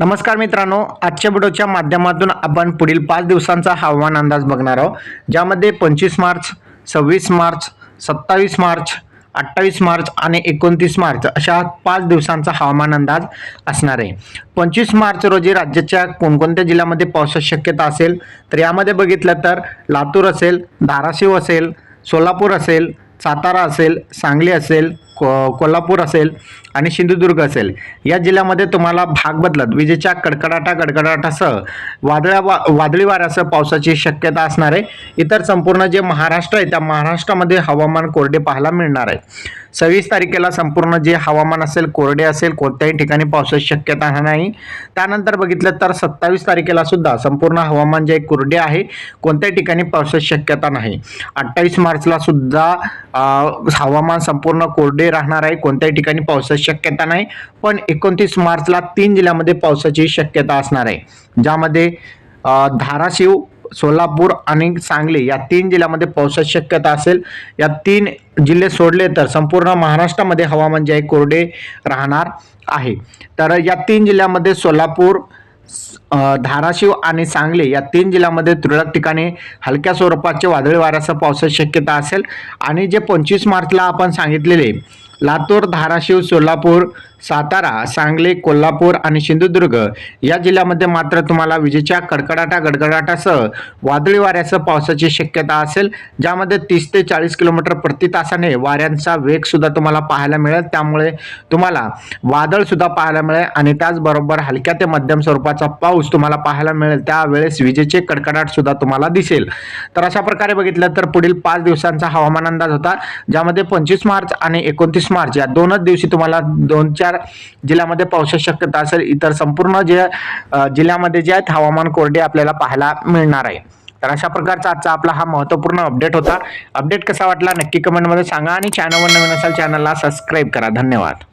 नमस्कार मित्रांनो आजच्या व्हिडिओच्या माध्यमातून आपण पुढील पाच दिवसांचा हवामान अंदाज बघणार आहोत ज्यामध्ये पंचवीस मार्च सव्वीस मार्च सत्तावीस मार्च अठ्ठावीस मार्च आणि एकोणतीस मार्च अशा पाच दिवसांचा हवामान अंदाज असणार आहे. पंचवीस मार्च रोजी राज्याच्या कोणकोणत्या जिल्ह्यामध्ये पावसाची शक्यता असेल तर यामध्ये बघितलं तर लातूर असेल धाराशिव असेल सोलापूर असेल सातारा असेल सांगली असेल को कोल्हापूर असेल आणि सिंधुदुर्ग असेल या जिल्ह्यामध्ये तुम्हाला भाग बदलत विजेच्या कडकडाटा गडगडाटासह वादळ्या वा वादळी वाऱ्यासह पावसाची शक्यता असणार आहे इतर संपूर्ण जे महाराष्ट्र आहे त्या महाराष्ट्रामध्ये हवामान कोरडे पाहायला मिळणार आहे. सव्वीस तारखेला संपूर्ण जे हवामान असेल कोरडे असेल कोणत्याही ठिकाणी पावसाची शक्यता नाही. त्यानंतर बघितलं तर सत्तावीस तारखेला सुद्धा संपूर्ण हवामान जे कोरडे आहे. कोणत्याही ठिकाणी पावसाची शक्यता नाही. अठ्ठावीस मार्चला सुद्धा हवामान संपूर्ण कोरडे राहणार आहे. कोणत्याही ठिकाणी पावसाची शक्यता नाही. पण एकोणतीस मार्चला तीन जिल्ह्यामध्ये पावसाची शक्यता असणार आहे. ज्यामध्ये धाराशिव सोलापूर आणि सांगली या तीन जिल्ह्यामध्ये पावसाची शक्यता असेल. या तीन जिल्हे सोडले तर संपूर्ण महाराष्ट्रामध्ये हवामान जे आहे कोरडे राहणार आहे. तर या तीन जिल्ह्यामध्ये सोलापूर धाराशिव आणि सांगली या तीन जिल्ह्यामध्ये तुरळक ठिकाणी हलक्या स्वरूपाचे वादळी वाऱ्यासह पावसाची शक्यता असेल. आणि जे पंचवीस मार्चला आपण सांगितलेले लातूर धाराशिव सोलापूर सातारा सांगली कोल्हापूर आणि सिंधुदुर्ग या जिल्ह्यामध्ये मात्र तुम्हाला विजेच्या कडकडाटा गडगडाटासह वादळी वाऱ्यासह पावसाची शक्यता असेल ज्यामध्ये तीस ते चाळीस किलोमीटर प्रति तासाने वाऱ्यांचा वेगसुद्धा तुम्हाला पाहायला मिळेल. त्यामुळे तुम्हाला वादळसुद्धा पाहायला मिळेल आणि त्याचबरोबर हलक्या ते मध्यम स्वरूपाचा पाऊस तुम्हाला पाहायला मिळेल. त्यावेळेस विजेचे कडकडाटसुद्धा तुम्हाला दिसेल. तर अशा प्रकारे बघितलं तर पुढील पाच दिवसांचा हवामान अंदाज होता ज्यामध्ये पंचवीस मार्च आणि एकोणतीस मार्च या दोनच दिवशी तुम्हाला दोन या जिल्ह्यामध्ये पावसाची शक्यता असेल इतर संपूर्ण जे जिल्ह्यामध्ये जे आहेत हवामान कोरडे आपल्याला पाहायला मिळणार आहे. तर अशा प्रकारचा आजचा आपला हा महत्त्वपूर्ण अपडेट होता. अपडेट कसा वाटला नक्की कमेंटमध्ये सांगा आणि चॅनलवर नवीन असाल चॅनलला सबस्क्राईब करा. धन्यवाद.